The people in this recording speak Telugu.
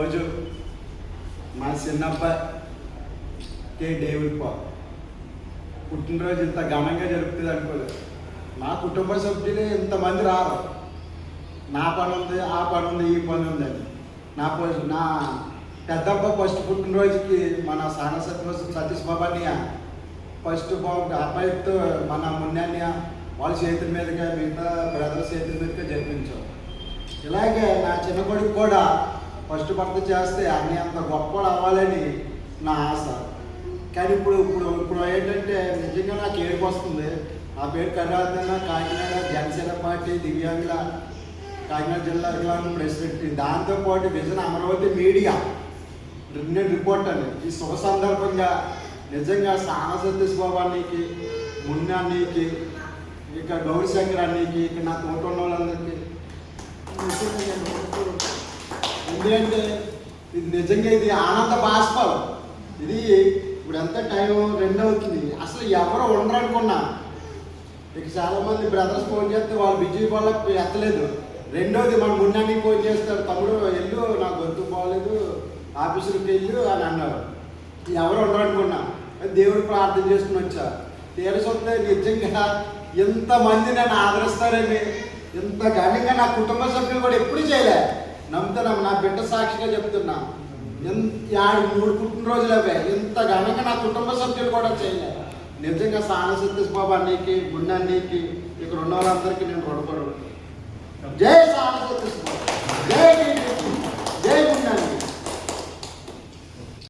ఈరోజు మా చిన్నబ్బాయి కే. David Paul. పుట్టినరోజు ఇంత ఘనంగా జరుపుతుంది అనుకోలేదు. మా కుటుంబ సభ్యులు ఇంతమంది రారు. నా పని ఉంది ఆ పని ఉంది ఈ పని ఉంది అని. నా నా పెద్దప్ప ఫస్ట్ పుట్టినరోజుకి మన సాన సత్య సతీష్ బాబానియ ఫస్ట్ బాబు అబ్బాయితో మన మున్నాన్య వాళ్ళ చేతుల మీదుగా మిగతా బ్రదర్ చేతుల మీదుగా జరిపించాం ఇలాగే నా చిన్న కొడుకు కూడా ఫస్ట్ భర్త చేస్తే అన్ని అంత గొప్పలు అవ్వాలని నా ఆశ. కానీ ఇప్పుడు ఇప్పుడు ఇప్పుడు ఏంటంటే నిజంగా నాకు ఏడుపు వస్తుంది. నా పేరు కర్రాధన కాకినాడ జనసేన పార్టీ దివ్యాంగుల కాకినాడ జిల్లా విభాగం ప్రెసిడెంట్. దాంతోపాటు విజన్ అమరావతి మీడియా నేను రిపోర్టర్ ఈ శుభ సందర్భంగా నిజంగా సాన సతీష్ బాబు అన్నీకి మున్నా అన్నీకి ఇక గౌరీశంకర్ అన్నీకి ఇక నా తోట ఉన్న వాళ్ళందరికీ ఎందుకంటే ఇది నిజంగా ఇది ఆనంద బాష్పాలు ఇది ఇప్పుడు ఎంత టైం రెండు అవుతుంది. అసలు ఎవరు ఉండరు అనుకున్నా. ఇక చాలా మంది బ్రదర్స్ ఫోన్ చేస్తే వాళ్ళు బిజీ వల్ల ఎత్తలేదు. రెండోది మన మున్నానికి ఫోన్ చేస్తారు తమ్ముడు వెళ్ళు నాకు గొంతు బాగలేదు ఆఫీసులకు వెళ్ళు అని అన్నారు. ఎవరు ఉండరు అనుకున్నా. దేవుడు ప్రార్థన చేసుకుని వచ్చా తెలిసి నిజంగా ఎంతమంది నన్ను ఆదరిస్తారని ఇంత ఘనంగా నా కుటుంబ సభ్యులు కూడా ఎప్పుడు చేయలే. నమ్ముతున్నాం నా బిడ్డ సాక్షిగా చెప్తున్నా. ఎంత ఆడు మూడు పుట్టినరోజులు అవే ఇంత ఘనంగా నా కుటుంబ సభ్యులు కూడా చేయలే. నిజంగా సాన సతీష్ బాబు అన్నీకి గుండె అన్నీకి ఇక్కడ ఉన్న వాళ్ళందరికీ నేను రుణపడు జై